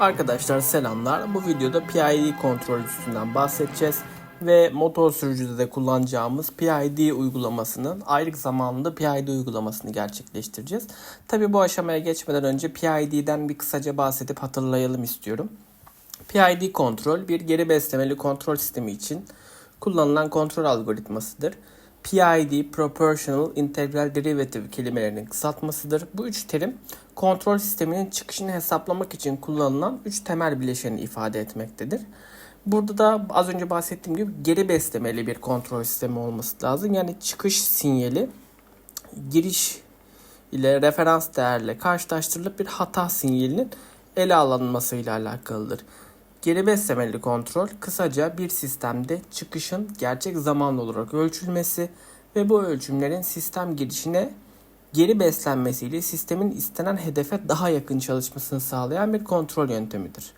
Arkadaşlar selamlar. Bu videoda PID kontrolcüsünden bahsedeceğiz ve motor sürücüde de kullanacağımız PID uygulamasının ayrık zamanında PID uygulamasını gerçekleştireceğiz. Tabi bu aşamaya geçmeden önce PID'den bir kısaca bahsedip hatırlayalım istiyorum. PID kontrol bir geri beslemeli kontrol sistemi için kullanılan kontrol algoritmasıdır. PID, Proportional Integral Derivative kelimelerinin kısaltmasıdır. Bu üç terim kontrol sisteminin çıkışını hesaplamak için kullanılan üç temel bileşeni ifade etmektedir. Burada da az önce bahsettiğim gibi geri beslemeli bir kontrol sistemi olması lazım. Yani çıkış sinyali giriş ile referans değerle karşılaştırılıp bir hata sinyalinin ele alınmasıyla alakalıdır. Geri beslemeli kontrol kısaca bir sistemde çıkışın gerçek zamanlı olarak ölçülmesi ve bu ölçümlerin sistem girişine geri beslenmesiyle sistemin istenen hedefe daha yakın çalışmasını sağlayan bir kontrol yöntemidir.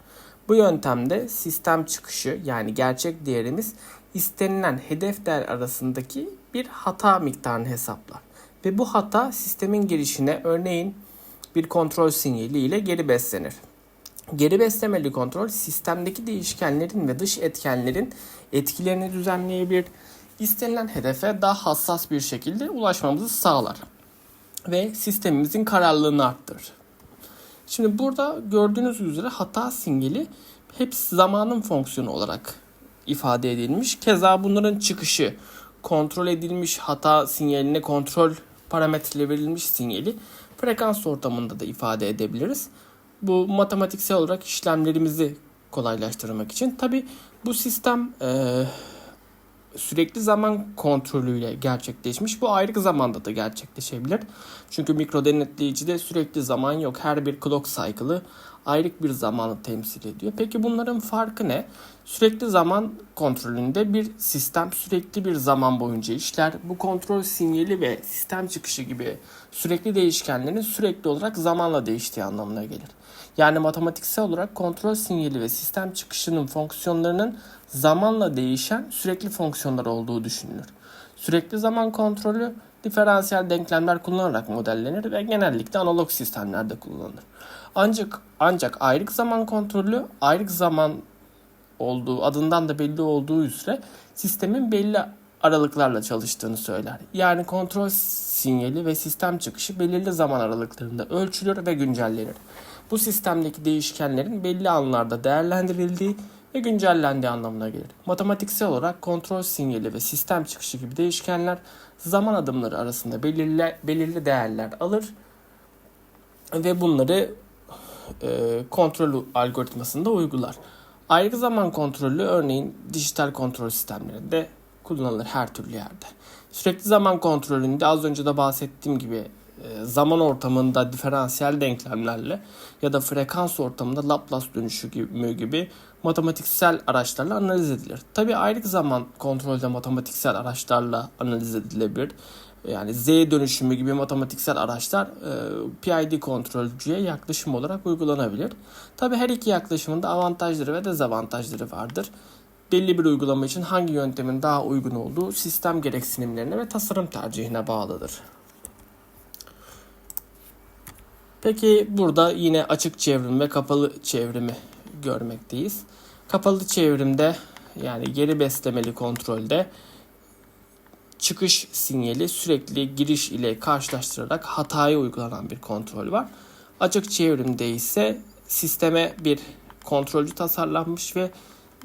Bu yöntemde sistem çıkışı yani gerçek değerimiz istenilen hedef değer arasındaki bir hata miktarını hesaplar. Ve bu hata sistemin girişine örneğin bir kontrol sinyali ile geri beslenir. Geri beslemeli kontrol sistemdeki değişkenlerin ve dış etkenlerin etkilerini düzenleyebilir. İstenilen hedefe daha hassas bir şekilde ulaşmamızı sağlar ve sistemimizin kararlılığını arttırır. Şimdi burada gördüğünüz üzere hata sinyali hep zamanın fonksiyonu olarak ifade edilmiş. Keza bunların çıkışı kontrol edilmiş hata sinyaline kontrol parametre verilmiş sinyali frekans ortamında da ifade edebiliriz. Bu matematiksel olarak işlemlerimizi kolaylaştırmak için. Tabi bu sistem e, sürekli zaman kontrolüyle gerçekleşmiş. Bu ayrı zamanda da gerçekleşebilir. Çünkü mikro denetleyicide sürekli zaman yok. Her bir clock cycle'ı ayrı bir zamanı temsil ediyor. Peki bunların farkı ne? Sürekli zaman kontrolünde bir sistem sürekli bir zaman boyunca işler. Bu kontrol sinyali ve sistem çıkışı gibi sürekli değişkenlerin sürekli olarak zamanla değiştiği anlamına gelir. Yani matematiksel olarak kontrol sinyali ve sistem çıkışının fonksiyonlarının zamanla değişen sürekli fonksiyonlar olduğu düşünülür. Sürekli zaman kontrolü diferansiyel denklemler kullanarak modellenir ve genellikle analog sistemlerde kullanılır. Ancak ancak ayrık zaman kontrolü ayrık zaman olduğu adından da belli olduğu üzere sistemin belli aralıklarla çalıştığını söyler. Yani kontrol sinyali ve sistem çıkışı belirli zaman aralıklarında ölçülür ve güncellenir. Bu sistemdeki değişkenlerin belli anlarda değerlendirildiği ve güncellendiği anlamına gelir. Matematiksel olarak kontrol sinyali ve sistem çıkışı gibi değişkenler zaman adımları arasında belirli, belirli değerler alır ve bunları e, kontrol algoritmasında uygular. Ayrı zaman kontrolü örneğin dijital kontrol sistemlerinde kullanılır her türlü yerde. Sürekli zaman kontrolünde az önce de bahsettiğim gibi zaman ortamında diferansiyel denklemlerle ya da frekans ortamında Laplace dönüşü gibi, matematiksel araçlarla analiz edilir. Tabi ayrık zaman kontrolde matematiksel araçlarla analiz edilebilir. Yani Z dönüşümü gibi matematiksel araçlar e, PID kontrolcüye yaklaşım olarak uygulanabilir. Tabi her iki yaklaşımın da avantajları ve dezavantajları vardır. Belli bir uygulama için hangi yöntemin daha uygun olduğu sistem gereksinimlerine ve tasarım tercihine bağlıdır. Peki burada yine açık çevrim ve kapalı çevrimi görmekteyiz. Kapalı çevrimde yani geri beslemeli kontrolde çıkış sinyali sürekli giriş ile karşılaştırarak hataya uygulanan bir kontrol var. Açık çevrimde ise sisteme bir kontrolcü tasarlanmış ve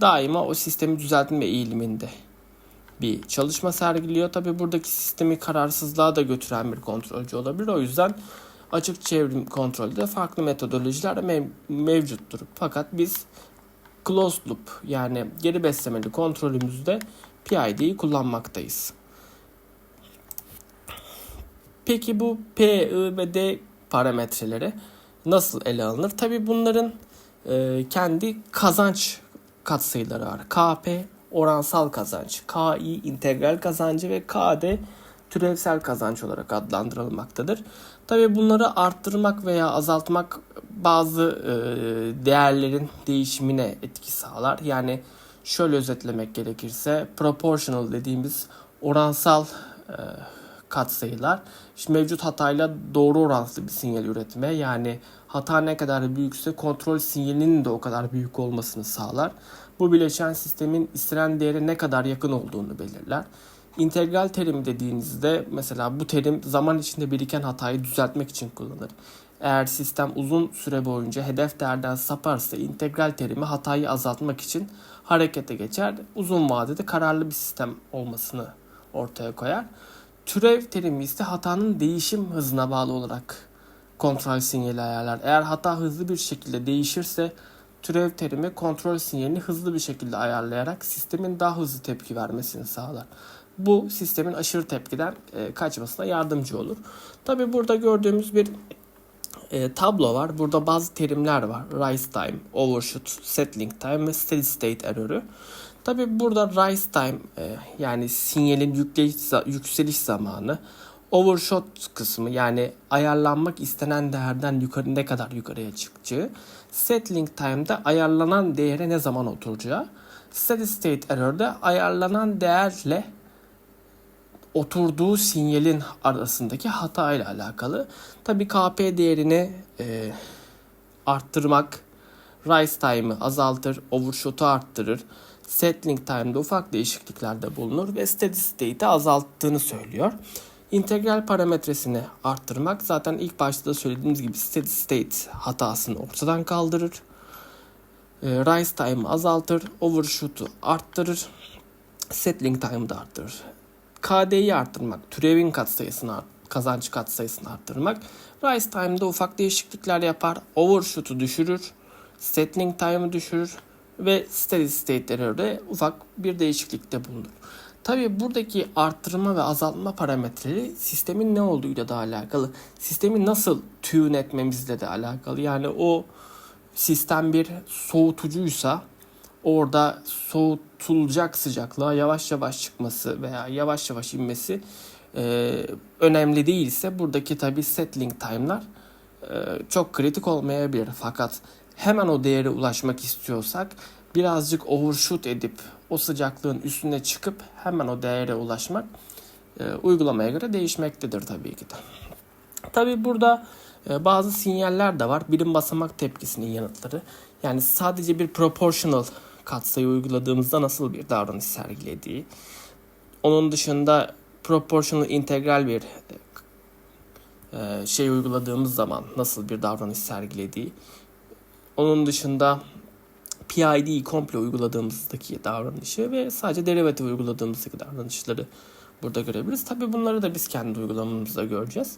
daima o sistemi düzeltme eğiliminde bir çalışma sergiliyor. Tabi buradaki sistemi kararsızlığa da götüren bir kontrolcü olabilir. O yüzden açık çevrim kontrolde farklı metodolojiler mev- mevcuttur. Fakat biz closed loop yani geri beslemeli kontrolümüzde PID'yi kullanmaktayız. Peki bu P, I ve D parametreleri nasıl ele alınır? Tabi bunların e, kendi kazanç katsayıları var. KP oransal kazanç, KI integral kazancı ve KD türevsel kazanç olarak adlandırılmaktadır. Tabi bunları arttırmak veya azaltmak bazı e, değerlerin değişimine etki sağlar. Yani şöyle özetlemek gerekirse proportional dediğimiz oransal e, katsayılar işte mevcut hatayla doğru orantılı bir sinyal üretme. Yani hata ne kadar büyükse kontrol sinyalinin de o kadar büyük olmasını sağlar. Bu bileşen sistemin istenen değere ne kadar yakın olduğunu belirler. İntegral terim dediğinizde mesela bu terim zaman içinde biriken hatayı düzeltmek için kullanılır. Eğer sistem uzun süre boyunca hedef değerden saparsa integral terimi hatayı azaltmak için harekete geçer. Uzun vadede kararlı bir sistem olmasını ortaya koyar. Türev terimi ise hatanın değişim hızına bağlı olarak kontrol sinyali ayarlar. Eğer hata hızlı bir şekilde değişirse türev terimi kontrol sinyalini hızlı bir şekilde ayarlayarak sistemin daha hızlı tepki vermesini sağlar. Bu sistemin aşırı tepkiden e, kaçmasına yardımcı olur. Tabi burada gördüğümüz bir e, tablo var. Burada bazı terimler var. Rise time, overshoot, settling time ve steady state error'ı. Tabi burada rise time e, yani sinyalin yükleyiş, yükseliş zamanı, overshot kısmı yani ayarlanmak istenen değerden yukarı ne kadar yukarıya çıkacağı, settling time'da ayarlanan değere ne zaman oturacağı, steady state error'da ayarlanan değerle oturduğu sinyalin arasındaki hata ile alakalı. Tabii KP değerini e, arttırmak rise time'ı azaltır, overshoot'u arttırır. Settling time'da ufak değişikliklerde bulunur ve steady state'i azalttığını söylüyor. İntegral parametresini arttırmak zaten ilk başta da söylediğimiz gibi steady state hatasını ortadan kaldırır. E, rise time'ı azaltır, overshoot'u arttırır. Settling time'ı da arttırır. KD'yi arttırmak, türevin katsayısını kazanç katsayısını arttırmak. Rise time'da ufak değişiklikler yapar. Overshoot'u düşürür. Settling time'ı düşürür. Ve steady state'lere ufak bir değişiklikte bulunur. Tabi buradaki arttırma ve azaltma parametreleri sistemin ne olduğuyla da alakalı. Sistemi nasıl tune etmemizle de alakalı. Yani o sistem bir soğutucuysa orada soğutulacak sıcaklığa yavaş yavaş çıkması veya yavaş yavaş inmesi e, önemli değilse buradaki tabi settling time'lar e, çok kritik olmayabilir. Fakat hemen o değere ulaşmak istiyorsak birazcık overshoot edip o sıcaklığın üstüne çıkıp hemen o değere ulaşmak e, uygulamaya göre değişmektedir tabii ki de. Tabii burada e, bazı sinyaller de var. Birim basamak tepkisinin yanıtları. Yani sadece bir proportional katsayı uyguladığımızda nasıl bir davranış sergilediği. Onun dışında proportional integral bir e, şey uyguladığımız zaman nasıl bir davranış sergilediği. Onun dışında PID komple uyguladığımızdaki davranışı ve sadece derivatif uyguladığımızdaki davranışları burada görebiliriz. Tabi bunları da biz kendi uygulamamızda göreceğiz.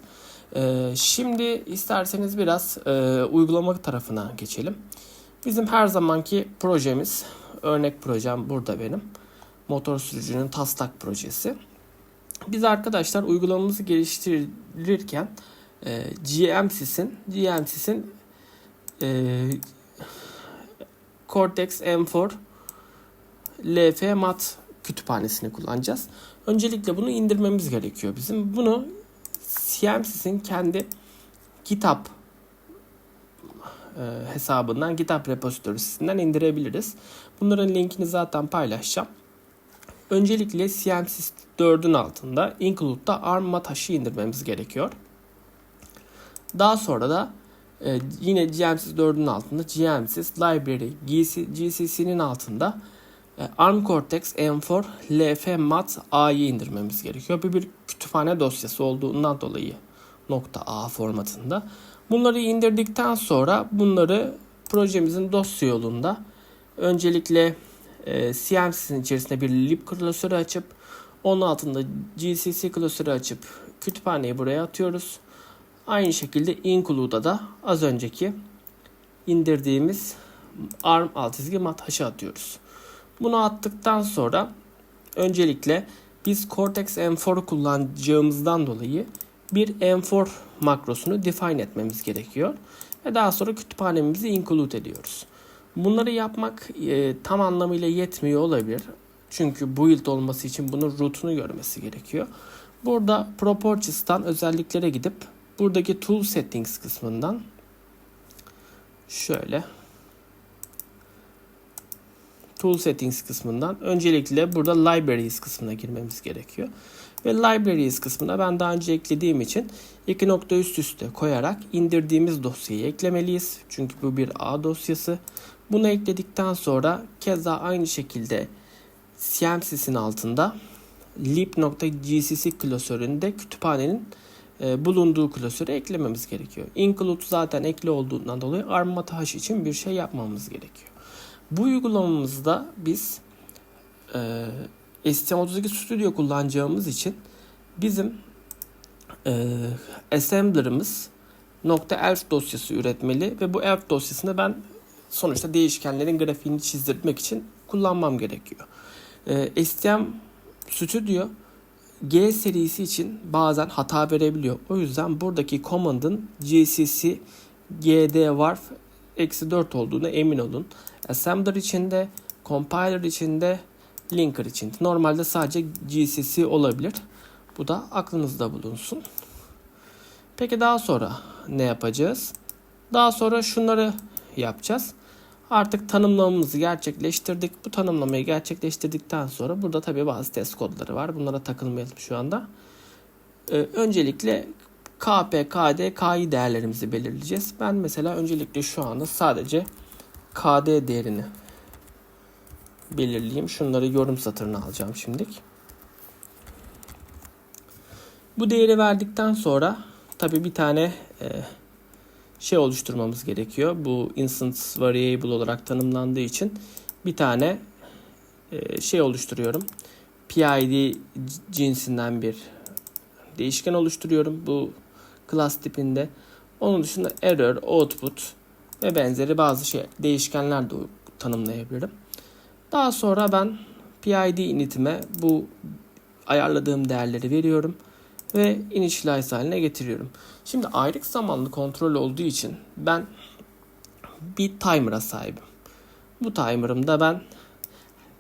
Ee, şimdi isterseniz biraz e, uygulama tarafına geçelim. Bizim her zamanki projemiz, örnek projem burada benim. Motor sürücünün taslak projesi. Biz arkadaşlar uygulamamızı geliştirirken e, GMSIS'in e, Cortex M4 LF Mat kütüphanesini kullanacağız. Öncelikle bunu indirmemiz gerekiyor bizim. Bunu CMSIS'in kendi kitap e, hesabından GitHub repository'sinden indirebiliriz. Bunların linkini zaten paylaşacağım. Öncelikle CMSIS 4'ün altında include'da ARM mataşı indirmemiz gerekiyor. Daha sonra da e, yine GMSIS 4'ün altında GMSIS Library GCC'nin altında e, ARM Cortex M4 LF Mat A'yı indirmemiz gerekiyor. Bu bir kütüphane dosyası olduğundan dolayı .a formatında. Bunları indirdikten sonra bunları projemizin dosya yolunda öncelikle e, CMS'in içerisinde bir lib klasörü açıp onun altında GCC klasörü açıp kütüphaneyi buraya atıyoruz. Aynı şekilde include'a da az önceki indirdiğimiz ARM alt çizgi mat haşı atıyoruz. Bunu attıktan sonra öncelikle biz Cortex M4'u kullanacağımızdan dolayı bir M4 makrosunu define etmemiz gerekiyor. Ve daha sonra kütüphanemizi include ediyoruz. Bunları yapmak e, tam anlamıyla yetmiyor olabilir. Çünkü build olması için bunun root'unu görmesi gerekiyor. Burada Properties'tan özelliklere gidip buradaki Tool Settings kısmından şöyle Tool Settings kısmından öncelikle burada Libraries kısmına girmemiz gerekiyor. Ve libraries kısmına ben daha önce eklediğim için iki nokta üst üste koyarak indirdiğimiz dosyayı eklemeliyiz. Çünkü bu bir A dosyası. Bunu ekledikten sonra keza aynı şekilde CMS'in altında lib.gcc klasöründe kütüphanenin e, bulunduğu klasörü eklememiz gerekiyor. Include zaten ekli olduğundan dolayı armata hash için bir şey yapmamız gerekiyor. Bu uygulamamızda biz e, STM32 Studio kullanacağımız için bizim e, assembler'ımız .elf dosyası üretmeli ve bu elf dosyasını ben sonuçta değişkenlerin grafiğini çizdirmek için kullanmam gerekiyor. E, STM Studio G serisi için bazen hata verebiliyor. O yüzden buradaki command'ın gcc gd warp eksi 4 olduğuna emin olun. Assembler içinde, compiler içinde, linker için. Normalde sadece gcc olabilir. Bu da aklınızda bulunsun. Peki daha sonra ne yapacağız? Daha sonra şunları yapacağız. Artık tanımlamamızı gerçekleştirdik. Bu tanımlamayı gerçekleştirdikten sonra burada tabii bazı test kodları var. Bunlara takılmayalım şu anda. Ee, öncelikle KP, KD, KI değerlerimizi belirleyeceğiz. Ben mesela öncelikle şu anda sadece KD değerini belirleyeyim. Şunları yorum satırına alacağım şimdilik. Bu değeri verdikten sonra tabii bir tane e, şey oluşturmamız gerekiyor. Bu instance variable olarak tanımlandığı için bir tane e, şey oluşturuyorum. PID cinsinden bir değişken oluşturuyorum bu class tipinde. Onun dışında error, output ve benzeri bazı şey değişkenler de tanımlayabilirim. Daha sonra ben PID initime bu ayarladığım değerleri veriyorum ve initialize haline getiriyorum. Şimdi ayrık zamanlı kontrol olduğu için ben bir timer'a sahibim. Bu timer'ımda ben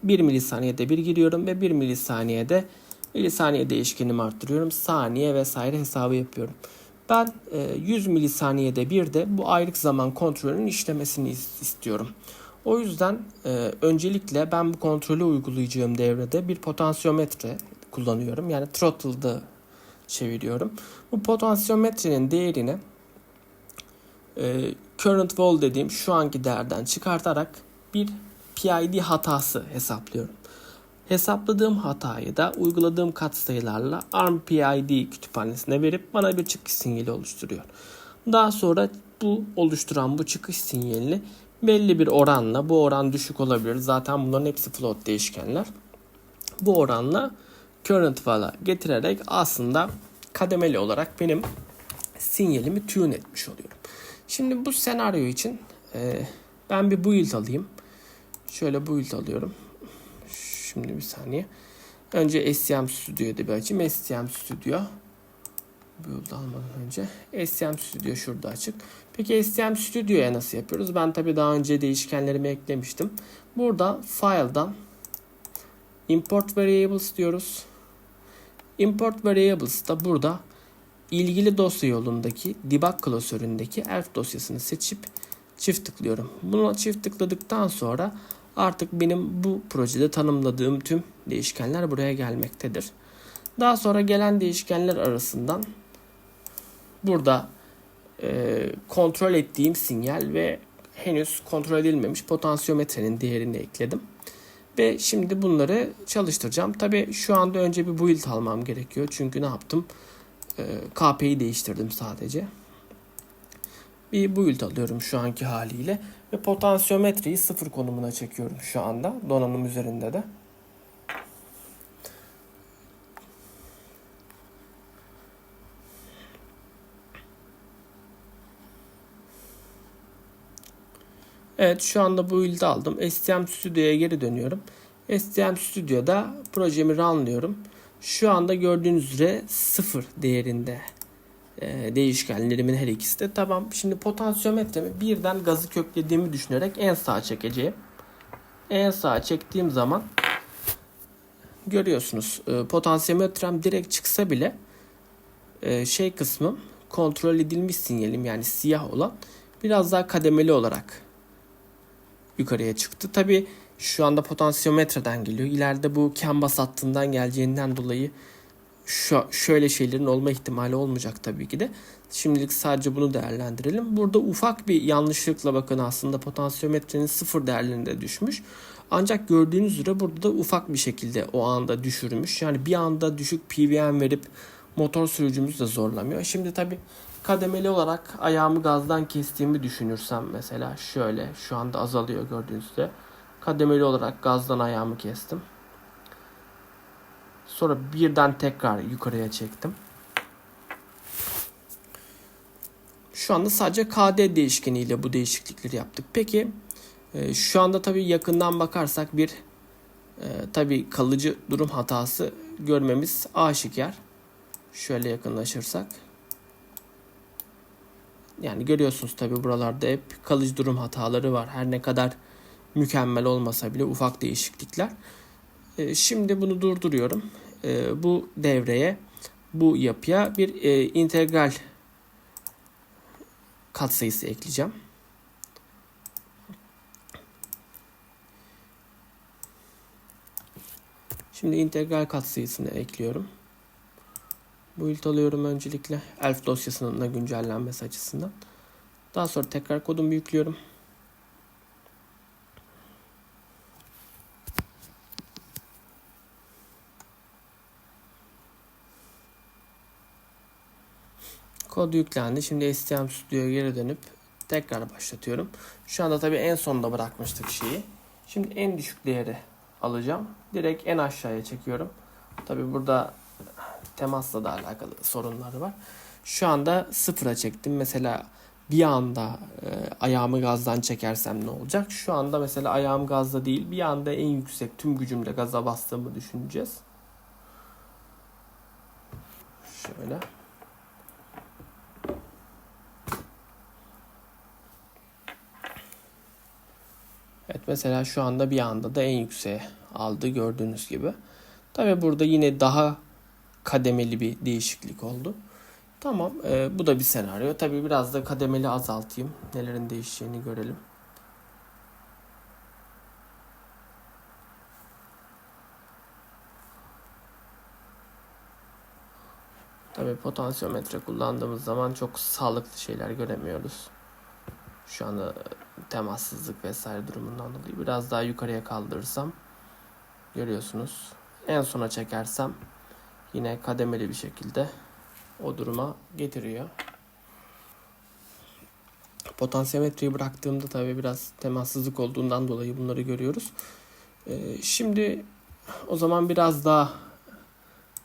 1 milisaniyede bir giriyorum ve 1 milisaniyede milisaniye değişkenimi arttırıyorum. Saniye vesaire hesabı yapıyorum. Ben 100 milisaniyede bir de bu ayrık zaman kontrolünün işlemesini istiyorum. O yüzden e, öncelikle ben bu kontrolü uygulayacağım devrede bir potansiyometre kullanıyorum. Yani throttle'da çeviriyorum. Bu potansiyometrenin değerini e, current vol dediğim şu anki değerden çıkartarak bir PID hatası hesaplıyorum. Hesapladığım hatayı da uyguladığım katsayılarla ARM PID kütüphanesine verip bana bir çıkış sinyali oluşturuyor. Daha sonra bu oluşturan bu çıkış sinyalini belli bir oranla, bu oran düşük olabilir. Zaten bunların hepsi float değişkenler. Bu oranla current val'a getirerek aslında kademeli olarak benim sinyalimi tune etmiş oluyorum. Şimdi bu senaryo için e, ben bir build alayım. Şöyle build alıyorum. Şimdi bir saniye. Önce STM Studio'da bir açayım. STM Studio. Build almadan önce. STM Studio şurada açık. Peki STM Studio'ya nasıl yapıyoruz? Ben tabi daha önce değişkenlerimi eklemiştim. Burada File'dan Import Variables diyoruz. Import Variables da burada ilgili dosya yolundaki debug klasöründeki elf dosyasını seçip çift tıklıyorum. Buna çift tıkladıktan sonra artık benim bu projede tanımladığım tüm değişkenler buraya gelmektedir. Daha sonra gelen değişkenler arasından burada e, kontrol ettiğim sinyal ve henüz kontrol edilmemiş potansiyometrenin değerini ekledim. Ve şimdi bunları çalıştıracağım. Tabi şu anda önce bir build almam gerekiyor. Çünkü ne yaptım? E, KP'yi değiştirdim sadece. Bir build alıyorum şu anki haliyle. Ve potansiyometreyi sıfır konumuna çekiyorum şu anda. Donanım üzerinde de. Evet şu anda bu build'i aldım. STM Studio'ya geri dönüyorum. STM Studio'da projemi runlıyorum. Şu anda gördüğünüz üzere sıfır değerinde e, değişkenlerimin her ikisi de tamam. Şimdi potansiyometremi birden gazı köklediğimi düşünerek en sağa çekeceğim. En sağa çektiğim zaman görüyorsunuz e, potansiyometrem direkt çıksa bile e, şey kısmım kontrol edilmiş sinyalim yani siyah olan biraz daha kademeli olarak yukarıya çıktı. Tabi şu anda potansiyometreden geliyor. İleride bu canvas hattından geleceğinden dolayı şu, şöyle şeylerin olma ihtimali olmayacak tabii ki de. Şimdilik sadece bunu değerlendirelim. Burada ufak bir yanlışlıkla bakın aslında potansiyometrenin sıfır değerlerinde düşmüş. Ancak gördüğünüz üzere burada da ufak bir şekilde o anda düşürmüş. Yani bir anda düşük PWM verip motor sürücümüzü de zorlamıyor. Şimdi tabii kademeli olarak ayağımı gazdan kestiğimi düşünürsem mesela şöyle şu anda azalıyor gördüğünüz üzere. Kademeli olarak gazdan ayağımı kestim. Sonra birden tekrar yukarıya çektim. Şu anda sadece KD değişkeniyle bu değişiklikleri yaptık. Peki e, şu anda tabii yakından bakarsak bir e, tabii kalıcı durum hatası görmemiz aşikar. Şöyle yakınlaşırsak. Yani görüyorsunuz tabii buralarda hep kalıcı durum hataları var. Her ne kadar mükemmel olmasa bile ufak değişiklikler. E, şimdi bunu durduruyorum. E, bu devreye, bu yapıya bir e, integral katsayısı ekleyeceğim. Şimdi integral katsayısını ekliyorum. Build alıyorum öncelikle. Elf dosyasının da güncellenmesi açısından. Daha sonra tekrar kodumu yüklüyorum. Kod yüklendi. Şimdi STM Studio'ya geri dönüp tekrar başlatıyorum. Şu anda tabii en sonda bırakmıştık şeyi. Şimdi en düşük değeri alacağım. Direkt en aşağıya çekiyorum. Tabii burada temasla da alakalı sorunları var. Şu anda sıfıra çektim. Mesela bir anda e, ayağımı gazdan çekersem ne olacak? Şu anda mesela ayağım gazda değil. Bir anda en yüksek tüm gücümle gaza bastığımı düşüneceğiz. Şöyle. Evet mesela şu anda bir anda da en yükseğe aldı gördüğünüz gibi. Tabi burada yine daha kademeli bir değişiklik oldu. Tamam e, bu da bir senaryo. Tabi biraz da kademeli azaltayım. Nelerin değişeceğini görelim. Tabi potansiyometre kullandığımız zaman çok sağlıklı şeyler göremiyoruz. Şu anda temassızlık vesaire durumundan dolayı biraz daha yukarıya kaldırırsam görüyorsunuz. En sona çekersem yine kademeli bir şekilde o duruma getiriyor. Potansiyometreyi bıraktığımda tabi biraz temassızlık olduğundan dolayı bunları görüyoruz. Ee, şimdi o zaman biraz daha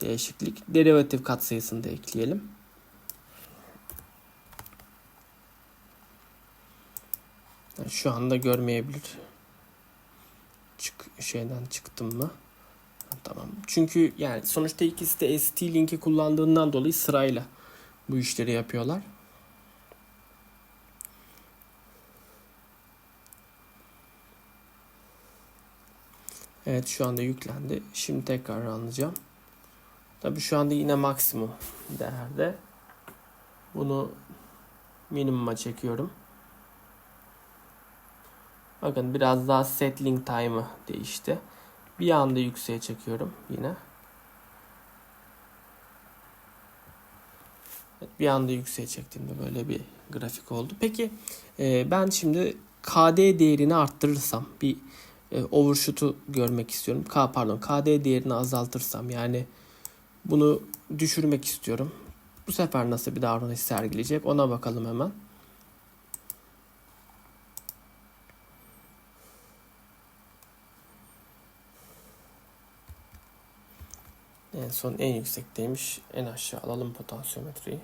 değişiklik. Derivatif katsayısını da ekleyelim. Şu anda görmeyebilir. Çık şeyden çıktım mı? Tamam. Çünkü yani sonuçta ikisi de ST linki kullandığından dolayı sırayla bu işleri yapıyorlar. Evet şu anda yüklendi. Şimdi tekrar anlayacağım. Tabii şu anda yine maksimum değerde. Bunu minimuma çekiyorum. Bakın biraz daha settling time'ı değişti. Bir anda yükseğe çekiyorum yine. Evet, bir anda yükseğe çektiğimde böyle bir grafik oldu. Peki e, ben şimdi KD değerini arttırırsam bir e, overshoot'u görmek istiyorum. K pardon KD değerini azaltırsam yani bunu düşürmek istiyorum. Bu sefer nasıl bir davranış sergileyecek ona bakalım hemen. Son en yüksekteymiş. En aşağı alalım potansiyometreyi.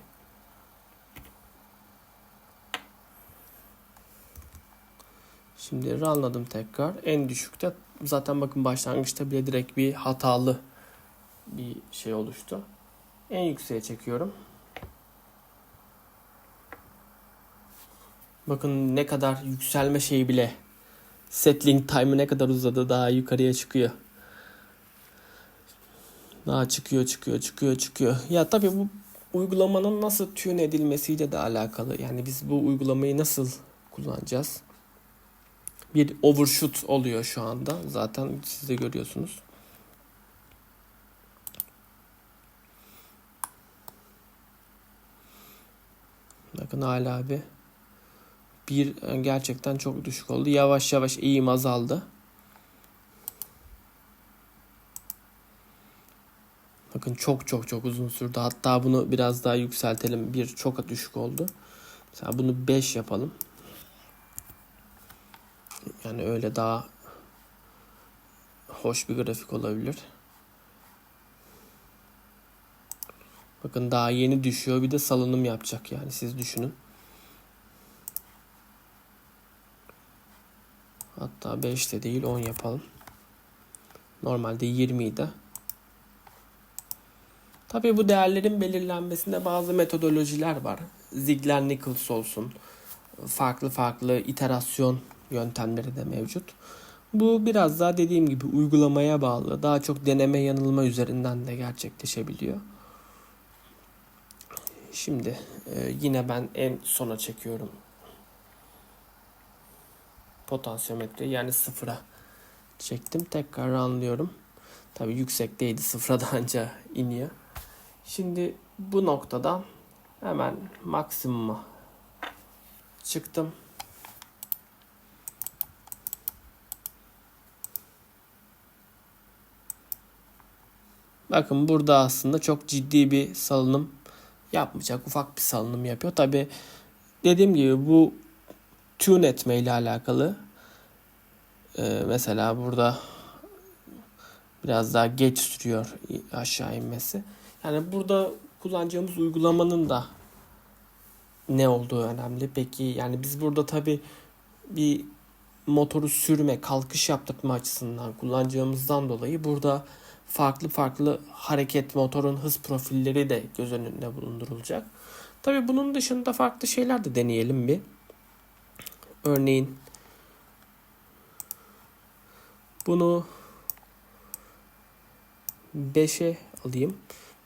Şimdi runladım tekrar. En düşükte zaten bakın başlangıçta bile direkt bir hatalı bir şey oluştu. En yükseğe çekiyorum. Bakın ne kadar yükselme şeyi bile settling time'ı ne kadar uzadı daha yukarıya çıkıyor. Daha çıkıyor çıkıyor çıkıyor çıkıyor. Ya tabii bu uygulamanın nasıl tune edilmesiyle de alakalı. Yani biz bu uygulamayı nasıl kullanacağız? Bir overshoot oluyor şu anda. Zaten siz de görüyorsunuz. Bakın hala bir bir gerçekten çok düşük oldu. Yavaş yavaş eğim azaldı. Bakın çok çok çok uzun sürdü. Hatta bunu biraz daha yükseltelim. Bir çok düşük oldu. Mesela bunu 5 yapalım. Yani öyle daha hoş bir grafik olabilir. Bakın daha yeni düşüyor. Bir de salınım yapacak yani siz düşünün. Hatta 5 de değil 10 yapalım. Normalde 20 idi. Tabii bu değerlerin belirlenmesinde bazı metodolojiler var. Ziegler-Nichols olsun. Farklı farklı iterasyon yöntemleri de mevcut. Bu biraz daha dediğim gibi uygulamaya bağlı. Daha çok deneme yanılma üzerinden de gerçekleşebiliyor. Şimdi e, yine ben en sona çekiyorum. Potansiyometreyi yani sıfıra çektim. Tekrar anlıyorum. Tabi yüksekteydi sıfıra da anca iniyor. Şimdi bu noktadan hemen maksimuma çıktım. Bakın burada aslında çok ciddi bir salınım yapmayacak. Ufak bir salınım yapıyor. Tabi dediğim gibi bu tune etme ile alakalı. Ee, mesela burada biraz daha geç sürüyor aşağı inmesi. Yani burada kullanacağımız uygulamanın da ne olduğu önemli. Peki yani biz burada tabi bir motoru sürme, kalkış yaptırma açısından kullanacağımızdan dolayı burada farklı farklı hareket motorun hız profilleri de göz önünde bulundurulacak. Tabi bunun dışında farklı şeyler de deneyelim bir. Örneğin bunu 5'e alayım.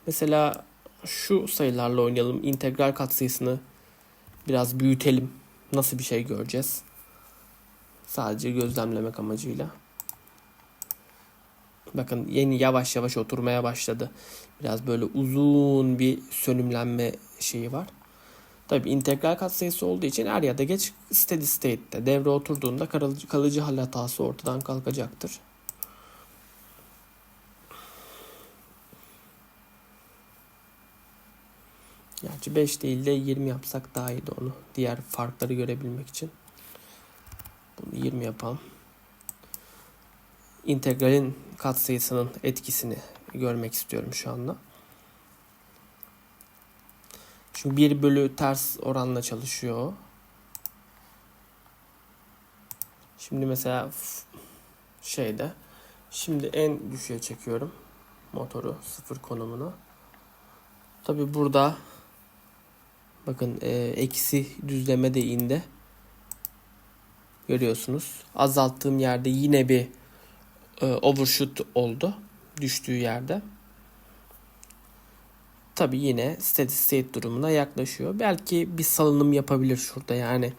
Mesela şu sayılarla oynayalım. İntegral katsayısını biraz büyütelim. Nasıl bir şey göreceğiz? Sadece gözlemlemek amacıyla. Bakın yeni yavaş yavaş oturmaya başladı. Biraz böyle uzun bir sönümlenme şeyi var. Tabi integral katsayısı olduğu için er ya da geç steady state'te devre oturduğunda kalıcı hal hatası ortadan kalkacaktır. Gerçi 5 değil de 20 yapsak daha iyiydi onu. Diğer farkları görebilmek için. Bunu 20 yapalım. İntegralin katsayısının etkisini görmek istiyorum şu anda. Çünkü 1 bölü ters oranla çalışıyor. Şimdi mesela şeyde şimdi en düşüğe çekiyorum motoru sıfır konumuna. Tabi burada bakın e, eksi düzleme de indi. Görüyorsunuz. Azalttığım yerde yine bir e, overshoot oldu düştüğü yerde. Tabi yine steady state durumuna yaklaşıyor. Belki bir salınım yapabilir şurada yani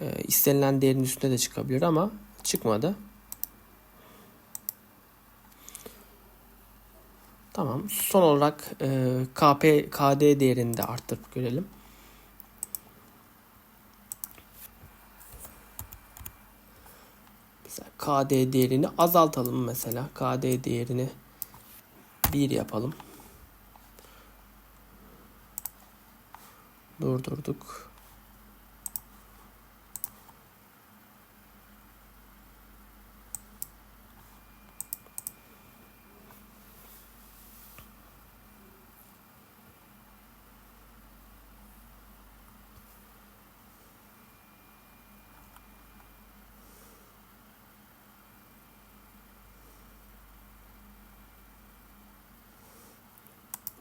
e, istenilen değerin üstüne de çıkabilir ama çıkmadı. Tamam. Son olarak e, KP KD değerini de arttırıp görelim. Mesela KD değerini azaltalım mesela. KD değerini 1 yapalım. Durdurduk.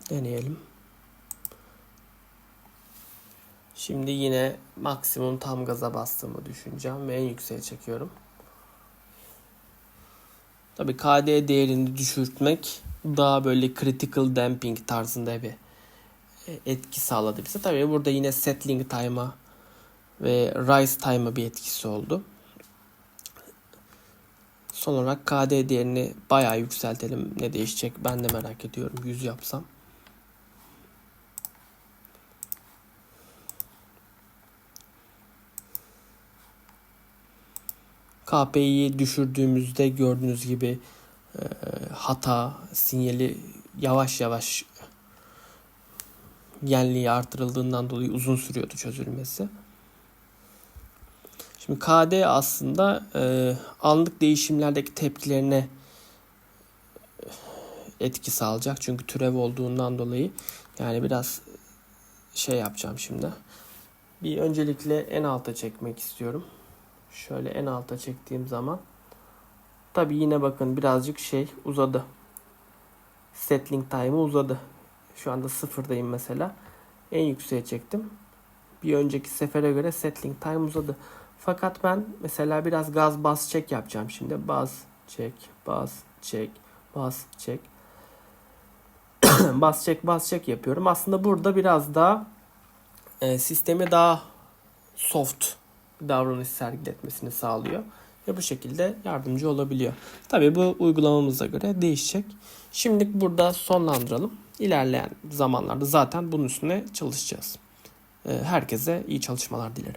Deneyelim. Şimdi yine maksimum tam gaza bastığımı düşüneceğim ve en yükseğe çekiyorum. Tabi KD değerini düşürtmek daha böyle critical damping tarzında bir e, etki sağladı bize. Tabi burada yine settling time'a ve rise time'a bir etkisi oldu. Son olarak KD değerini bayağı yükseltelim. Ne değişecek ben de merak ediyorum. 100 yapsam. KPI'yi düşürdüğümüzde gördüğünüz gibi e, hata sinyali yavaş yavaş genliği artırıldığından dolayı uzun sürüyordu çözülmesi. Şimdi KD aslında e, anlık değişimlerdeki tepkilerine etki sağlayacak. Çünkü türev olduğundan dolayı yani biraz şey yapacağım şimdi. Bir öncelikle en alta çekmek istiyorum. Şöyle en alta çektiğim zaman tabi yine bakın birazcık şey uzadı. Settling time'ı uzadı. Şu anda sıfırdayım mesela. En yükseğe çektim. Bir önceki sefere göre settling time uzadı. Fakat ben mesela biraz gaz bas çek yapacağım şimdi. Bas çek, bas çek, bas çek. bas çek, bas çek yapıyorum. Aslında burada biraz daha e, sistemi daha soft davranış sergiletmesini sağlıyor. Ve bu şekilde yardımcı olabiliyor. Tabii bu uygulamamıza göre değişecek. Şimdilik burada sonlandıralım. İlerleyen zamanlarda zaten bunun üstüne çalışacağız. E, Herkese iyi çalışmalar dilerim.